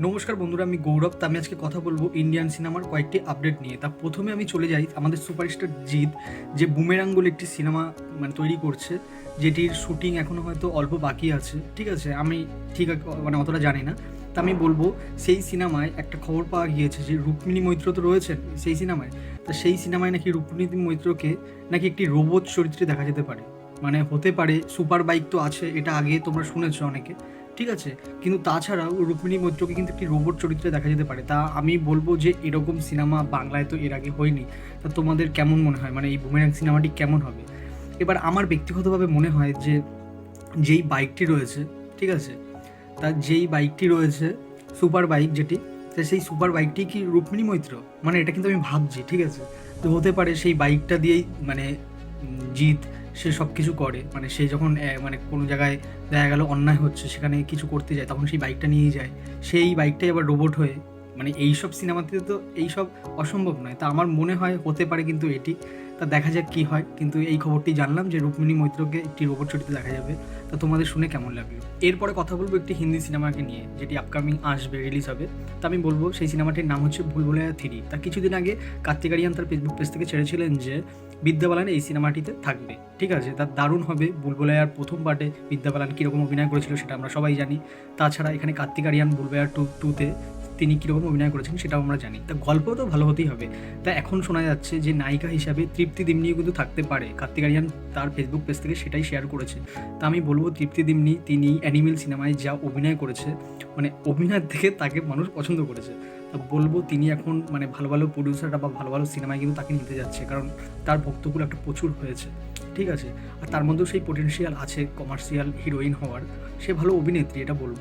নমস্কার বন্ধুরা, আমি গৌরব। তা আমি আজকে কথা বলব ইন্ডিয়ান সিনেমার কয়েকটি আপডেট নিয়ে। তা প্রথমে আমি চলে যাই আমাদের সুপারস্টার জিৎ, যে বুমেরাং বলে একটি সিনেমা মানে তৈরি করছে, যেটির শুটিং এখনও হয়তো অল্প বাকি আছে। ঠিক আছে? আমি ঠিক মানে অতটা জানি না। তা আমি বলব, সেই সিনেমায় একটা খবর পাওয়া গিয়েছে যে রুক্মিণী মৈত্র তো রয়েছেন সেই সিনেমায় তা সেই সিনেমায় নাকি রুক্মিণী মৈত্রকে নাকি একটি রোবট চরিত্রে দেখা যেতে পারে। মানে হতে পারে সুপার বাইক তো আছে, এটা আগে তোমরা শুনেছো অনেকে। ঠিক আছে? কিন্তু তাছাড়াও রুক্মিণী মৈত্রকে কিন্তু একটি রোবট চরিত্রে দেখা যেতে পারে। তা আমি বলব যে এরকম সিনেমা বাংলায় তো এর আগে হয়নি। তা তোমাদের কেমন মনে হয়? মানে এই বুমেরাং সিনেমাটি কেমন হবে? এবার আমার ব্যক্তিগতভাবে মনে হয় যে যেই বাইকটি রয়েছে, ঠিক আছে? তার যেই বাইকটি রয়েছে সুপার বাইক যেটি, তা সেই সুপার বাইকটি কি রুক্মিণী মৈত্র? মানে এটা কিন্তু আমি ভাবছি, ঠিক আছে? তো হতে পারে সেই বাইকটা দিয়েই মানে জিৎ সে সব কিছু করে। মানে সে যখন মানে কোনো জায়গায় দেখা গেল অন্যায় হচ্ছে, সেখানে কিছু করতে যায়, তখন সেই বাইকটা নিয়ে যায়। সেই বাইকটাই আবার রোবট হয়ে মানে এই সব সিনেমাতে তো এইসব অসম্ভব নয়। তা আমার মনে হয় হতে পারে কিন্তু এটি। তা দেখা যাক কি হয়। কিন্তু এই খবরটি জানলাম যে রুক্মিণী মৈত্রকে একটি রোবট চরিত্রে দেখা যাবে। তা তোমাদের শুনে কেমন লাগল? এরপরে কথা বলব একটি হিন্দি সিনেমাকে নিয়ে, যেটি আপকামিং আসবে রিলিজ হবে। তা আমি বলব, সেই সিনেমাটির নাম হচ্ছে ভুলভুলাইয়া থ্রি। তা কিছুদিন আগে কার্তিক আরিয়ান তার ফেসবুক পেজ থেকে ছেড়েছিলেন যে বিদ্যা বালান এই সিনেমাটিতে থাকবে। ঠিক আছে? তার দারুণ হবে। বুলবুলাইয়ার প্রথম পার্টে বিদ্যা বালান কীরকম অভিনয় করেছিল সেটা আমরা সবাই জানি। তাছাড়া এখানে কার্তিক আরিয়ান বুলবুলাইয়ার টু টুতে তিনি কীরকম অভিনয় করেছেন সেটাও আমরা জানি। তা গল্প তো ভালো হতেই হবে। তা এখন শোনা যাচ্ছে যে নায়িকা হিসাবে তৃপ্তি দিমনিও কিন্তু থাকতে পারে। কার্তিক আরিয়ান তার ফেসবুক পেজ থেকে সেটাই শেয়ার করেছে। তা আমি বলব তৃপ্তি দিমনি, তিনি অ্যানিমেল সিনেমায় যা অভিনয় করেছে মানে অভিনয়ের থেকে তাকে মানুষ পছন্দ করেছে। তা বলব তিনি এখন মানে ভালো ভালো প্রডিউসাররা বা ভালো ভালো সিনেমায় কিন্তু তাকে নিতে যাচ্ছে, কারণ তার ভক্তগুলো একটা প্রচুর হয়েছে। ঠিক আছে? আর তার মধ্যেও সেই পোটেনশিয়াল আছে কমার্শিয়াল হিরোইন হওয়ার। সে ভালো অভিনেত্রী, এটা বলব।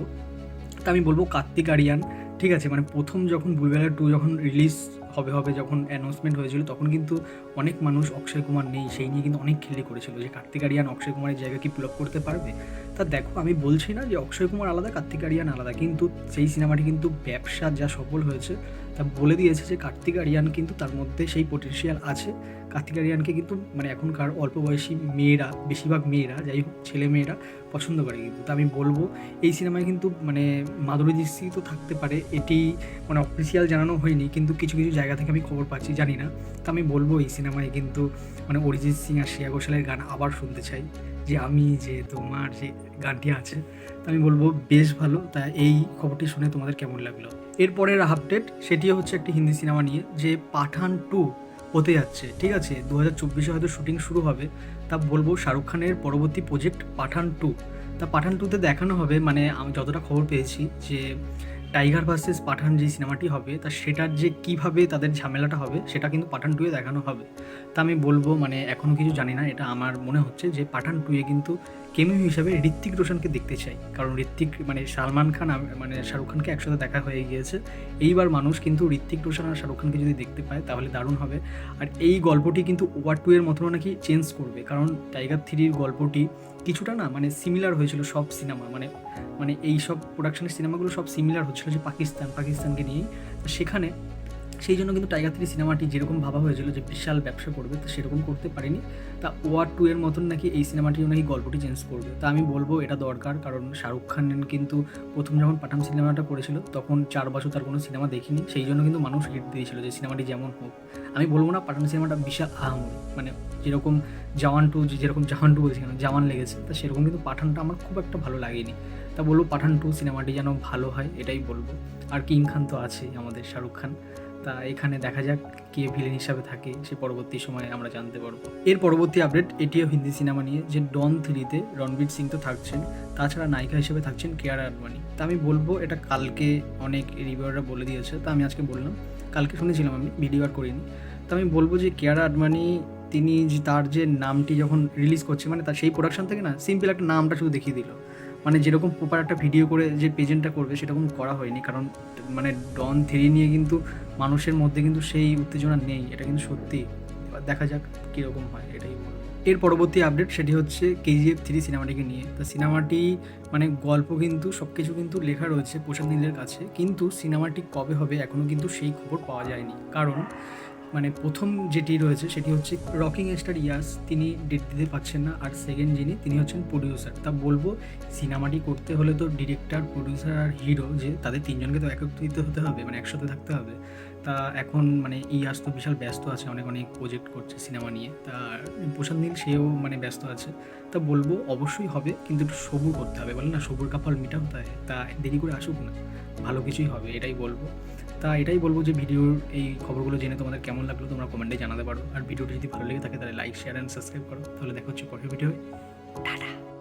তা আমি বলব কার্তিক আরিয়ান ঠিক আছে মানে প্রথম যখন বুলবেলা টু যখন রিলিজ হবে হবে যখন অ্যানাউন্সমেন্ট হয়েছিল, তখন কিন্তু অনেক মানুষ অক্ষয় কুমার নেই, সেই নিয়ে কিন্তু অনেক খেলি করেছিল। যে কার্তিক আরিয়ান অক্ষয় কুমারের জায়গা কি পুল করতে পারবে? তা দেখো, আমি বলছি না যে অক্ষয় কুমার আলাদা কার্তিক আরিয়ান আলাদা, কিন্তু সেই সিনেমাটি কিন্তু ব্যবসা যা সফল হয়েছে, তা বলে দিয়েছে যে কার্তিক আরিয়ান কিন্তু তার মধ্যে সেই পোটেনশিয়াল আছে। কার্তিক আরিয়ানকে কিন্তু মানে এখনকার অল্প বয়সী মেয়েরা, বেশিরভাগ মেয়েরা, যাই হোক, ছেলে মেয়েরা পছন্দ করে কিন্তু। তা আমি বলব, এই সিনেমায় কিন্তু মানে মাধুরী দৃষ্টি তো থাকতে পারে, এটি মানে অফিসিয়াল জানানো হয়নি, কিন্তু কিছু কিছু জায়গা থেকে আমি খবর পাচ্ছি, জানি না। তা আমি বলব এই সিনেমায় কিন্তু মানে অরিজিৎ সিং আর শ্রেয়া ঘোষালের গান আবার শুনতে চাই। যে আমি, যে তোমার, যে গানটি আছে, তা আমি বলব বেশ ভালো। তা এই খবরটি শুনে তোমাদের কেমন লাগল? এরপরের আপডেট সেটিও হচ্ছে একটি হিন্দি সিনেমা নিয়ে, যে পাঠান টু হতে যাচ্ছে, ঠিক আছে? দু হাজার চব্বিশে হয়তো শুটিং শুরু হবে। তা বলব শাহরুখ খানের পরবর্তী প্রজেক্ট পাঠান টু। তা পাঠান টুতে দেখানো হবে মানে আমি যতটা খবর পেয়েছি যে টাইগার ভার্সেস পাঠান যে সিনেমাটি হবে, তা সেটার যে কীভাবে তাদের ঝামেলাটা হবে, সেটা কিন্তু পাঠান টুয়ে দেখানো হবে। তা আমি বলব মানে এখনও কিছু জানি না, এটা আমার মনে হচ্ছে যে পাঠান টুয়ে কিন্তু কেমিও হিসাবে ঋত্বিক রোশনকে দেখতে চাই। কারণ ঋত্বিক মানে সালমান খান মানে শাহরুখ খানকে একসাথে দেখা হয়ে গিয়েছে। এইবার মানুষ কিন্তু ঋত্বিক রোশন আর শাহরুখ খানকে যদি দেখতে পায়, তাহলে দারুণ হবে। আর এই গল্পটি কিন্তু ওয়ার টু এর মতনও নাকি চেঞ্জ করবে। কারণ টাইগার থ্রির গল্পটি কিছুটা না মানে সিমিলার হয়েছিল সব সিনেমা। মানে মানে এই সব প্রোডাকশনের সিনেমাগুলো সব সিমিলার হচ্ছিল যে পাকিস্তান, পাকিস্তানকে নিয়েই। সেখানে সেই জন্য কিন্তু টাইগার থ্রি সিনেমাটি যেরকম ভাবা হয়েছিল যে বিশাল ব্যবসা করবে, তো সেরকম করতে পারেনি। তা ওয়ার টু এর মতন নাকি এই সিনেমাটিও নাকি গল্পটি চেঞ্জ করবে। তা আমি বলব এটা দরকার, কারণ শাহরুখ খান কিন্তু প্রথম যখন পাঠান সিনেমাটা করেছিল, তখন চার বছর তার কোনো সিনেমা দেখিনি। সেই জন্য কিন্তু মানুষ হিট দিয়েছিল যে সিনেমাটি যেমন হোক। আমি বলব না পাঠান সিনেমাটা বিশাল আহামরি। মানে যেরকম জওয়ান টু যেরকম জাহান টু বলছি জওয়ান লেগেছে তা সেরকম কিন্তু পাঠানটা আমার খুব একটা ভালো লাগেনি। তা বলব পাঠান টু সিনেমাটি যেন ভালো হয়, এটাই বলব। আর কিং খান তো আছেই আমাদের শাহরুখ খান। তা এখানে দেখা যাক কে ভিলেন হিসাবে থাকে, সে পরবর্তী সময়ে আমরা জানতে পারব। এর পরবর্তী আপডেট এটিও হিন্দি সিনেমা নিয়ে, যে ডন থ্রিতে রণবীর সিং তো থাকছেন, তাছাড়া নায়িকা হিসেবে থাকছেন কেয়ার আডবাণী তা আমি বলব, এটা কালকে অনেক রিভিউরা বলে দিয়েছে, তা আমি আজকে বললাম। কালকে শুনেছিলাম আমি ভিডিও আর করিনি। তো আমি বলব যে কেয়ার আডবাণী তিনি তার যে নামটি যখন রিলিজ করছে মানে তার সেই প্রোডাকশন থেকে না সিম্পল একটা নামটা শুধু দেখিয়ে দিল। মানে যেরকম প্রপার একটা ভিডিও করে যে প্রেজেন্টটা করবে সেরকম করা হয়নি। কারণ মানে ডন থ্রি নিয়ে কিন্তু মানুষের মধ্যে কিন্তু সেই উত্তেজনা নেই, এটা কিন্তু সত্যি। দেখা যাক কীরকম হয়, এটাই এর পরবর্তী আপডেট সেটি হচ্ছে কেজিএফ থ্রি সিনেমাটিকে নিয়ে। তো সিনেমাটি মানে গল্প কিন্তু সব কিছু কিন্তু লেখা রয়েছে নীলের কাছে। কিন্তু সিনেমাটি কবে হবে এখনও কিন্তু সেই খবর পাওয়া যায়নি। কারণ মানে প্রথম যেটি রয়েছে সেটি হচ্ছে রকিং স্টার ইয়াস, তিনি ডেট দিতে পারছেন না। আর সেকেন্ড যিনি, তিনি হচ্ছেন প্রডিউসার তা বলব, সিনেমাটি করতে হলে তো ডিরেক্টর প্রডিউসার আর হিরো যে, তাদের তিনজনকে তো একত্রিত হতে হবে মানে একসাথে থাকতে হবে। তা এখন মানে ইয়াস তো বিশাল ব্যস্ত আছে, অনেক অনেক প্রজেক্ট করছে সিনেমা নিয়ে। তা প্রশান্ত নীল, সেও মানে ব্যস্ত আছে। তা বলব অবশ্যই হবে, কিন্তু একটু সবুর করতে হবে। বলে না, সবুর কাপাল মিটা হতে হয় তা দেরি করে আসুক না, ভালো কিছুই হবে, এটাই বলব। তা এটাই বলব যে ভিডিওর এই খবরগুলো জেনে তোমাদের কেমন লাগল, তোমরা কমেন্টে জানাতে পারো। আর ভিডিওটি যদি ভালো লেগে থাকে, তাহলে লাইক শেয়ার অ্যান্ড সাবস্ক্রাইব করো। তাহলে দেখা হচ্ছে পরের ভিডিও টাটা।